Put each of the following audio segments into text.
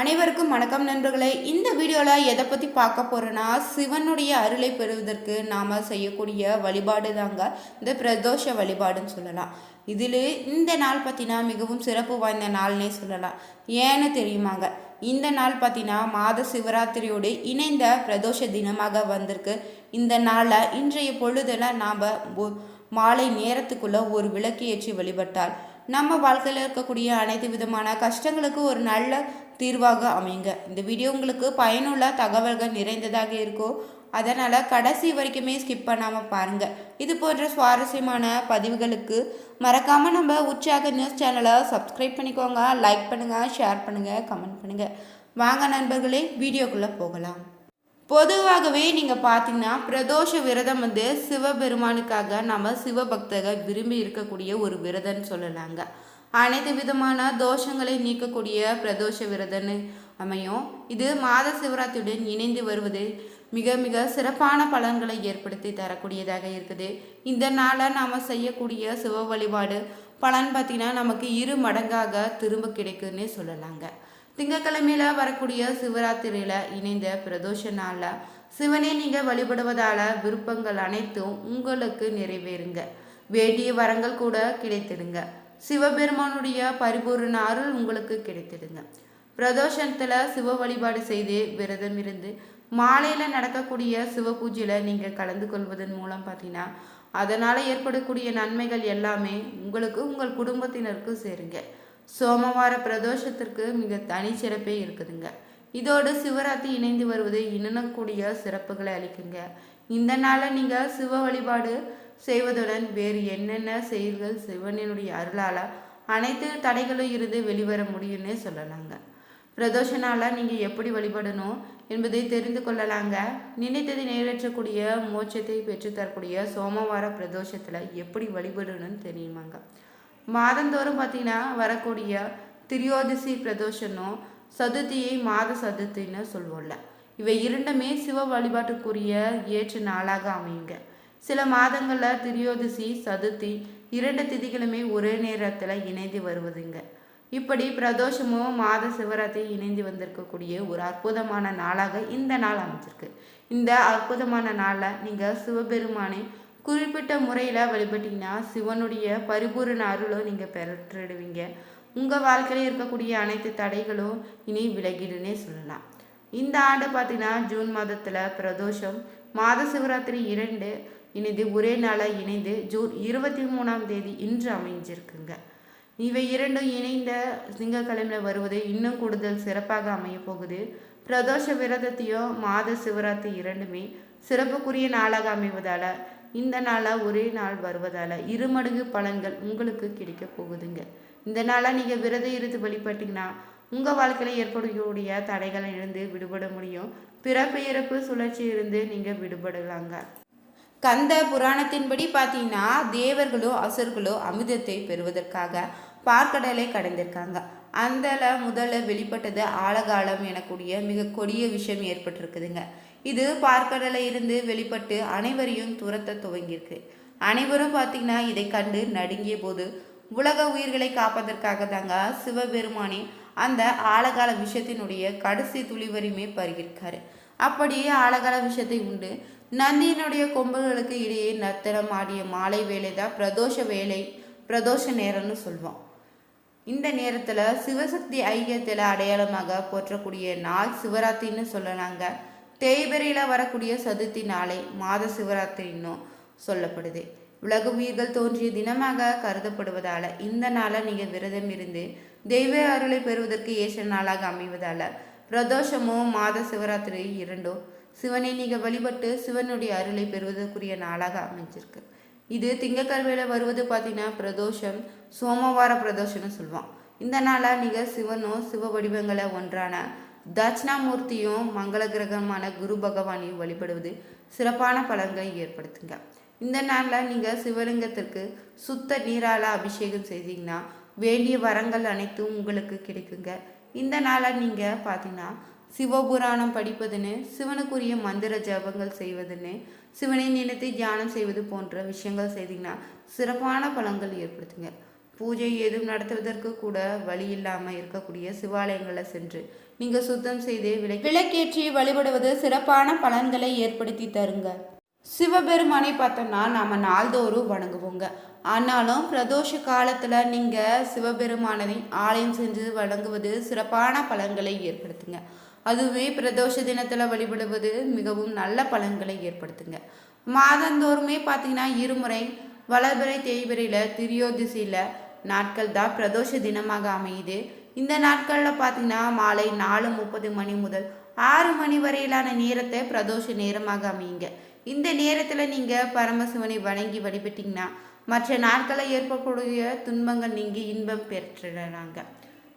அனைவருக்கும் வணக்கம் நண்பர்களே. இந்த வீடியோவில் எதை பற்றி பார்க்க போகிறோன்னா சிவனுடைய அருளை பெறுவதற்கு நாம் செய்யக்கூடிய வழிபாடு தாங்க இந்த பிரதோஷ வழிபாடுன்னு சொல்லலாம். இதில் இந்த நாள் பார்த்தீங்கன்னா மிகவும் சிறப்பு வாய்ந்த நாள்னே சொல்லலாம். ஏன்னு தெரியுமாங்க? இந்த நாள் பார்த்தீங்கன்னா மாத சிவராத்திரியோடு இணைந்த பிரதோஷ தினமாக வந்திருக்கு. இந்த நாளில் இன்றைய பொழுதில் நாம் மாலை நேரத்துக்குள்ளே ஒரு விளக்கு ஏற்றி வழிபட்டால் நம்ம வாழ்க்கையில் இருக்கக்கூடிய அனைத்து விதமான கஷ்டங்களுக்கு ஒரு நல்ல தீர்வாக அமையுங்க. இந்த வீடியோ உங்களுக்கு பயனுள்ள தகவல்கள் நிறைந்ததாக இருக்கும். அதனால் கடைசி வரைக்குமே ஸ்கிப் பண்ணாமல் பாருங்கள் இது போன்ற சுவாரஸ்யமான பதிவுகளுக்கு மறக்காமல் நம்ம உற்சாக நியூஸ் சேனலை சப்ஸ்கிரைப் பண்ணிக்கோங்க. லைக் பண்ணுங்கள் ஷேர் பண்ணுங்கள் கமெண்ட் பண்ணுங்கள் வாங்க நண்பர்களே வீடியோக்குள்ளே போகலாம். பொதுவாகவே நீங்கள் பார்த்தீங்கன்னா பிரதோஷ விரதம் வந்து சிவபெருமானுக்காக நம்ம சிவபக்தர்கள் விரும்பி இருக்கக்கூடிய ஒரு விரதம்னு சொல்லலாங்க. அனைத்து விதமான தோஷங்களை நீக்கக்கூடிய பிரதோஷ விரதன்னு அமையும். இது மாத சிவராத்திரியுடன் இணைந்து வருவது மிக மிக சிறப்பான பலன்களை ஏற்படுத்தி தரக்கூடியதாக இருக்குது. இந்த நாளை நாம் செய்யக்கூடிய சிவ வழிபாடு பலன் பார்த்திங்கன்னா நமக்கு இரு மடங்காக திரும்ப கிடைக்குன்னு சொல்லலாங்க. திங்கக்கிழமையில் வரக்கூடிய சிவராத்திரியில் இணைந்த பிரதோஷ நாளில் சிவனை நீங்கள் வழிபடுவதால் விருப்பங்கள் அனைத்தும் உங்களுக்கு நிறைவேறுங்க. வேண்டிய வரங்கள் கூட கிடைத்திடுங்க. சிவபெருமானுடைய பரிபூர்ண அருள் உங்களுக்கு கிடைத்திடுங்க. பிரதோஷத்தில் சிவ வழிபாடு செய்து விரதம் இருந்து மாலையில் நடக்கக்கூடிய சிவ பூஜையில் நீங்கள் கலந்து கொள்வதன் மூலம் பார்த்தீங்கன்னா அதனால் ஏற்படக்கூடிய நன்மைகள் எல்லாமே உங்களுக்கு உங்கள் குடும்பத்தினருக்கும் சேருங்க. சோமவார பிரதோஷத்திற்கு மிக தனிச்சிறப்பே இருக்குதுங்க. இதோடு சிவராத்திரி இணைந்து வருவது இன்னக்கூடிய சிறப்புகளை அளிக்குங்க. இந்த நாளில் நீங்கள் சிவ வழிபாடு செய்வதுடன் வேறு என்னென்ன செயல்கள் சிவனினுடைய அருளால் அனைத்து தடைகளும் இருந்து வெளிவர முடியும்னு சொல்லலாங்க. பிரதோஷனால் நீங்கள் எப்படி வழிபடணும் என்பதை தெரிந்து கொள்ளலாங்க. நினைத்ததை நிறைவேற்றக்கூடிய மோட்சத்தை பெற்றுத்தரக்கூடிய சோமவார பிரதோஷத்தில் எப்படி வழிபடணும்னு தெரியுமாங்க. மாதந்தோறும் பார்த்தீங்கன்னா வரக்கூடிய திரியோதிசி பிரதோஷனும் சதுர்த்தியை மாத சதுர்த்தின்னு சொல்லுவோம்ல இவை இரண்டுமே சிவ வழிபாட்டுக்குரிய ஏற்ற நாளாக அமையுங்க. சில மாதங்களில் திரியோதிசி சதுர்த்தி இரண்டு திதிகளுமே ஒரே நேரத்தில் இணைந்து வருவதுங்க. இப்படி பிரதோஷமும் மாத சிவராத்திரி இணைந்து வந்திருக்கக்கூடிய ஒரு அற்புதமான நாளாக இந்த நாள் அமைஞ்சிருக்கு. இந்த அற்புதமான நாளில் நீங்கள் சிவபெருமானை குறிப்பிட்ட முறையில் வழிபட்டிங்கன்னா சிவனுடைய பரிபூர்ண அருளும் நீங்கள் பெற்றுடுவீங்க. உங்கள் வாழ்க்கையில் இருக்கக்கூடிய அனைத்து தடைகளும் இனி விலகிடுன்னே சொல்லலாம். இந்த ஆண்டு பார்த்தீங்கன்னா ஜூன் மாதத்தில் பிரதோஷம் மாத சிவராத்திரி இரண்டு இணைந்து ஒரே நாளாக இணைந்து ஜூன் இருபத்தி மூணாம் தேதி இன்று அமைஞ்சிருக்குங்க. இவை இரண்டும் இணைந்த திங்கக்கிழமையில் வருவது இன்னும் கூடுதல் சிறப்பாக அமைய போகுது. பிரதோஷ விரதத்தையும் மாத சிவராத்திரி இரண்டுமே சிறப்புக்குரிய நாளாக அமைவதால் இந்த நாளாக ஒரே நாள் வருவதால் இருமடங்கு பலன்கள் உங்களுக்கு கிடைக்க போகுதுங்க. இந்த நாளாக நீங்கள் விரதம் இருந்து வழிபட்டிங்கன்னா உங்கள் வாழ்க்கையில் ஏற்படக்கூடிய தடைகளை இருந்து விடுபட முடியும். பிறப்பு இறப்பு சுழற்சி இருந்து நீங்கள் விடுபடலாங்க. கந்த புராணத்தின்படி பார்த்தீங்கன்னா தேவர்களோ அசுர்களோ அமிர்தத்தை பெறுவதற்காக பார்க்கடலை கடந்திருக்காங்க. அந்தல முதல்ல வெளிப்பட்டது ஆழகாலம் எனக்கூடிய மிக கொடிய விஷயம் ஏற்பட்டிருக்குதுங்க. இது பார்க்கடலை இருந்து வெளிப்பட்டு அனைவரையும் துரத்த துவங்கியிருக்கு. அனைவரும் பார்த்தீங்கன்னா இதை கண்டு நடுங்கிய போது உலக உயிர்களை காப்பதற்காக தாங்க சிவபெருமானே அந்த ஆழகால விஷயத்தினுடைய கடைசி துளிவரையுமே பருகிருக்காரு அப்படியே ஆழகால விஷயத்தை உண்டு. நந்தியினுடைய கொம்புகளுக்கு இடையே நர்த்தனம் ஆடிய மாலை வேலை தான் பிரதோஷ வேலை பிரதோஷ நேரம்னு சொல்வோம் இந்த நேரத்தில் சிவசக்தி ஐக்கியத்தில் அடையாளமாக போற்றக்கூடிய நாள் சிவராத்திரின்னு சொல்லலாங்க. தேய்பிரையில் வரக்கூடிய சதுர்த்தி நாளை மாத சிவராத்திரின்னும் சொல்லப்படுது. உலக உயிர்கள் தோன்றிய தினமாக கருதப்படுவதால் இந்த நாளை நீங்கள் விரதம் இருந்து தெய்வ அருளை பெறுவதற்கு ஏற்ற நாளாக அமைவதால் பிரதோஷமோ மாத சிவராத்திரி இரண்டோ சிவனை நீங்கள் வழிபட்டு சிவனுடைய அருளை பெறுவதற்குரிய நாளாக அமைஞ்சிருக்கு. இது திங்கக்கிழமையில் வருவது பார்த்தீங்கன்னா பிரதோஷம் சோமவார பிரதோஷம்னு சொல்லுவோம் இந்த நாளாக நீங்கள் சிவனும் சிவ வடிவங்களை ஒன்றான தட்சிணாமூர்த்தியும் மங்கள கிரகமான குரு பகவானையும் வழிபடுவது சிறப்பான பலன்களை ஏற்படுத்துங்க. இந்த நாளில் நீங்கள் சிவலிங்கத்திற்கு சுத்த நீரால் அபிஷேகம் செய்தீங்கன்னா வேண்டிய வரங்கள் அனைத்தும் உங்களுக்கு கிடைக்குங்க. இந்த நாளில் நீங்கள் பார்த்தீங்கன்னா சிவபுராணம் படிப்பதுன்னு சிவனுக்குரிய மந்திர ஜபங்கள் செய்வதுன்னு சிவனை நினைத்து தியானம் செய்வது போன்ற விஷயங்கள் செய்தீங்கன்னா சிறப்பான பலன்கள் ஏற்படுத்துங்க. பூஜை ஏதும் நடத்துவதற்கு கூட வழி இல்லாமல் இருக்கக்கூடிய சிவாலயங்களை சென்று நீங்கள் சுத்தம் செய்து விளை விளக்கேற்றி வழிபடுவது சிறப்பான பலன்களை ஏற்படுத்தி தருங்க. சிவபெருமானை பார்த்தோம்னா நாம் நாள்தோறும் வணங்குவோங்க. ஆனாலும் பிரதோஷ காலத்தில் நீங்கள் சிவபெருமானை ஆலயம் செஞ்சு வணங்குவது சிறப்பான பலன்களை ஏற்படுத்துங்க. அதுவே பிரதோஷ தினத்தில் வழிபடுவது மிகவும் நல்ல பலன்களை ஏற்படுத்துங்க. மாதந்தோறுமே பார்த்தீங்கன்னா இருமுறை வளர்பிறை தேய்பிரையில் திரியோதிசியில் நாட்கள் தான் பிரதோஷ தினமாக அமையுது. இந்த நாட்களில் பார்த்தீங்கன்னா மாலை நாலு முப்பது மணி முதல் ஆறு மணி வரையிலான நேரத்தை பிரதோஷ நேரமாக அமையுங்க. இந்த நேரத்தில் நீங்கள் பரமசிவனை வணங்கி வழிபட்டிங்கன்னா மற்ற நாட்களில் ஏற்படக்கூடிய துன்பங்கள் நீங்கி இன்பம் பெற்றுறாங்க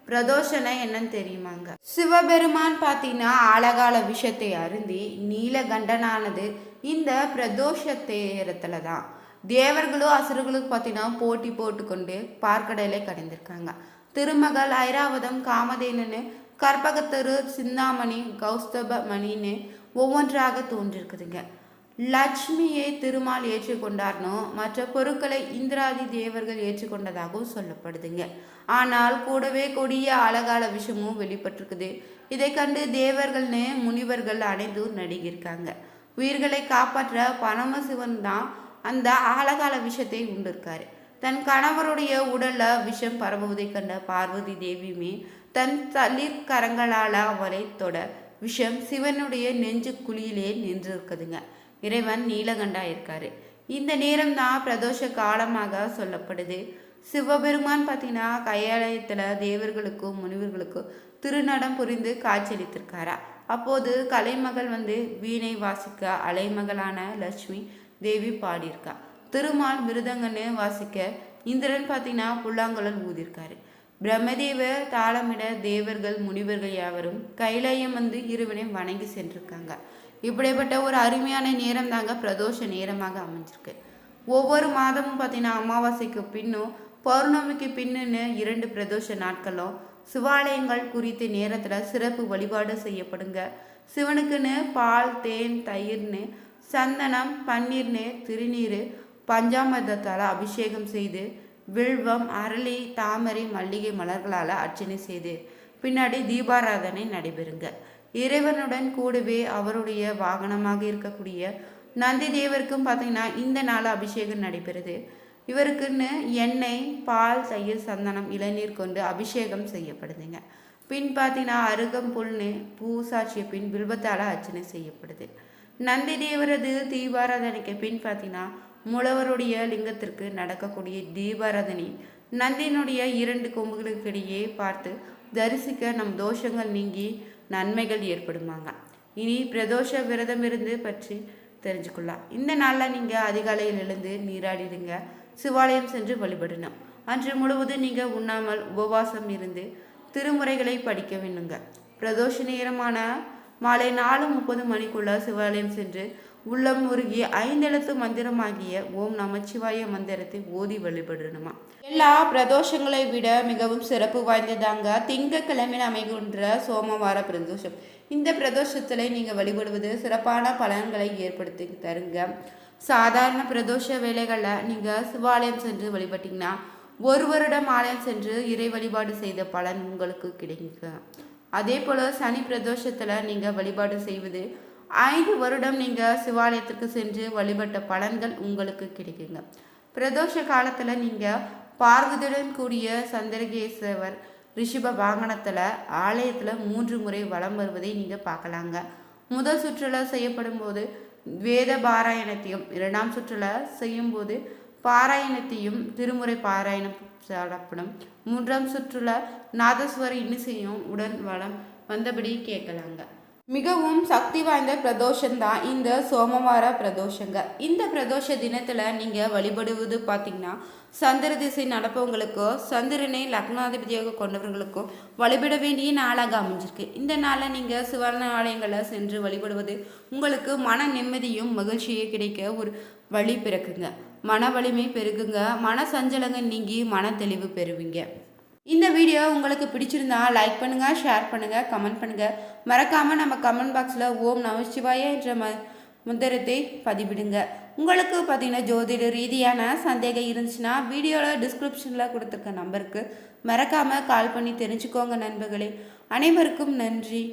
பிரதோஷனை என்னன்னு தெரியுமாங்க? சிவபெருமான் பார்த்தீங்கன்னா ஆழகால விஷத்தை அருந்தி நீலகண்டனானது இந்த பிரதோஷ தேரத்தில் தான் தேவர்களும் அசுரர்களும் பார்த்தீங்கன்னா போட்டி போட்டுக்கொண்டு பார்க்கடலை கடைந்திருக்காங்க. திருமகள் ஐராவதம் காமதேனு கற்பகத்தரு சிந்தாமணி கௌஸ்தப மணின்னு ஒவ்வொன்றாக தோன்றிருக்குதுங்க. லட்சுமியை திருமால் ஏற்றுக்கொண்டார்னும் மற்ற பொருட்களை இந்திராதி தேவர்கள் ஏற்றுக்கொண்டதாகவும் சொல்லப்படுதுங்க. ஆனால் கூடவே கொடிய அழகால விஷமும் வெளிப்பட்டிருக்குது. இதை கண்டு தேவர்கள்னு முனிவர்கள் அடைந்து நடிகிருக்காங்க உயிர்களை காப்பாற்ற பரமசிவன் தான் அந்த அழகால விஷத்தை உண்டிருக்காரு. தன் கணவருடைய உடல்ல விஷம் பரவுவதை கண்ட பார்வதி தேவியுமே தன் தளிர் கரங்களால் அவரை தொட விஷம் சிவனுடைய நெஞ்சு குழியிலே நின்றிருக்குதுங்க. இறைவன் நீலகண்டா இருக்காரு இந்த நேரம் தான் பிரதோஷ காலமாக சொல்லப்படுது. சிவபெருமான் பார்த்தீங்கன்னா கையாலயத்தில் தேவர்களுக்கும் முனிவர்களுக்கும் திருநடம் புரிந்து காட்சியளித்திருக்காரா? அப்போது கலைமகள் வந்து வீணை வாசிக்க அலைமகளான லட்சுமி தேவி பாடியிருக்கா. திருமால் மிருதங்கன்னு வாசிக்க இந்திரன் பார்த்தீங்கன்னா புல்லாங்குழல் ஊதியிருக்காரு. பிரம்மதேவ தாளமிட தேவர்கள் முனிவர்கள் யாவரும் கைலாயம் வந்து இருவனையும் வணங்கி சென்றிருக்காங்க. இப்படிப்பட்ட ஒரு அருமையான நேரம் தாங்க பிரதோஷ நேரமாக அமைஞ்சிருக்கு. ஒவ்வொரு மாதமும் பார்த்தீங்கன்னா அமாவாசைக்கு பின்னும் பௌர்ணமிக்கு பின்னுன்னு இரண்டு பிரதோஷ நாட்களும் சிவாலயங்கள் குறித்த நேரத்தில் சிறப்பு வழிபாடு செய்யப்படுங்க. சிவனுக்குன்னு பால் தேன் தயிர்னு சந்தனம் பன்னீர்னு திருநீர் பஞ்சாமிர்தத்தால் அபிஷேகம் செய்து வில்வம் அரளி தாமரை மல்லிகை மலர்களால் அர்ச்சனை செய்து பின்னாடி தீபாராதனை நடைபெறுங்க. இறைவனுடன் கூடவே அவருடைய வாகனமாக இருக்கக்கூடிய நந்தி தேவருக்கும் பார்த்தீங்கன்னா இந்த நாள் அபிஷேகம் நடைபெறுது. இவருக்குன்னு எண்ணெய் பால் தயிர் சந்தனம் இளநீர் கொண்டு அபிஷேகம் செய்யப்படுதுங்க. பின் பார்த்தீங்கன்னா அருகம் புல்னு பூசாட்சிய பின் பில்பத்தால் அர்ச்சனை செய்யப்படுது. நந்தி தேவரது தீபாராதனைக்கு பின் பார்த்தீங்கன்னா முழவருடைய லிங்கத்திற்கு நடக்கக்கூடிய தீபாராதனை நந்தியினுடைய இரண்டு கொம்புகளுக்கு இடையே பார்த்து தரிசிக்க நம் தோஷங்கள் நீங்கி நன்மைகள் ஏற்படுமாங்க. இனி பிரதோஷ விரதம் இருந்து பற்றி தெரிஞ்சுக்கொள்ளலாம் இந்த நாளில் நீங்கள் அதிகாலையில் எழுந்து நீராடிடுங்க. சிவாலயம் சென்று வழிபடணும். அன்று முழுவதும் நீங்கள் உண்ணாமல் உபவாசம் இருந்து திருமுறைகளை படிக்க வேணுங்க பிரதோஷ நேரமான மாலை நாலு முப்பது மணிக்குள்ள சிவாலயம் சென்று உள்ளம் உருகி ஐந்தெழுத்து மந்திரமாகிய ஓம் நமச்சிவாய மந்திரத்தை ஓதி வழிபடணுமா? எல்லா பிரதோஷங்களை விட மிகவும் சிறப்பு வாய்ந்ததாங்க திங்கக்கிழமையில் அமைகின்ற சோமவார பிரதோஷம். இந்த பிரதோஷத்தில் நீங்கள் வழிபடுவது சிறப்பான பலன்களை ஏற்படுத்தி தருங்க. சாதாரண பிரதோஷ வேலைகளில் நீங்கள் சிவாலயம் சென்று வழிபட்டிங்கன்னா ஒரு வருடம் ஆலயம் சென்று இறை வழிபாடு செய்த பலன் உங்களுக்கு கிடைக்கும் அதே போல் சனி பிரதோஷத்தில் நீங்கள் வழிபாடு செய்வது ஐந்து வருடம் நீங்கள் சிவாலயத்திற்கு சென்று வழிபட்ட பலன்கள் உங்களுக்கு கிடைக்குங்க. பிரதோஷ காலத்தில் நீங்கள் பார்வதியுடன் கூடிய சந்திரகேசவர் ரிஷப வாகனத்தில் ஆலயத்தில் மூன்று முறை வலம் வருவதை நீங்கள் பார்க்கலாங்க. முதல் சுற்றுலா செய்யப்படும் போது வேத பாராயணத்தையும் இரண்டாம் சுற்றுலா செய்யும்போது பாராயணத்தையும் திருமுறை பாராயணம் சாப்பிடும் மூன்றாம் சுற்றுலா நாதஸ்வர இன்னிசையும் உடன் வளம் வந்தபடி கேட்கலாங்க. மிகவும் சக்தி வாய்ந்த பிரதோஷந்தான் இந்த சோமவார பிரதோஷங்க. இந்த பிரதோஷ தினத்தில் நீங்கள் வழிபடுவது பார்த்தீங்கன்னா சந்திர திசை நடப்பவங்களுக்கோ சந்திரனை லக்னாதிபதியாக கொண்டவர்களுக்கோ வழிபட வேண்டிய நாளாக அமைஞ்சிருக்கு. இந்த நாளில் நீங்கள் சிவன ஆலயங்களை சென்று வழிபடுவது உங்களுக்கு மன நிம்மதியும் மகிழ்ச்சியும் கிடைக்க ஒரு வழி பிறக்குங்க. மன வலிமை பெருகுங்க. மன சஞ்சலங்கள் நீங்கி மன தெளிவு பெறுவீங்க. இந்த வீடியோ உங்களுக்கு பிடிச்சிருந்தா லைக் பண்ணுங்கள் ஷேர் பண்ணுங்கள் கமெண்ட் பண்ணுங்கள் மறக்காமல் நம்ம கமெண்ட் பாக்ஸில் ஓம் நமசிவாய என்ற ம முந்திரத்தை பதிவிடுங்க. உங்களுக்கு பார்த்தீங்கன்னா ஜோதிட ரீதியான சந்தேகம் இருந்துச்சுன்னா வீடியோவில் டிஸ்கிரிப்ஷனில் கொடுத்துருக்க நம்பருக்கு மறக்காமல் கால் பண்ணி தெரிஞ்சுக்கோங்க நண்பர்களே. அனைவருக்கும் நன்றி.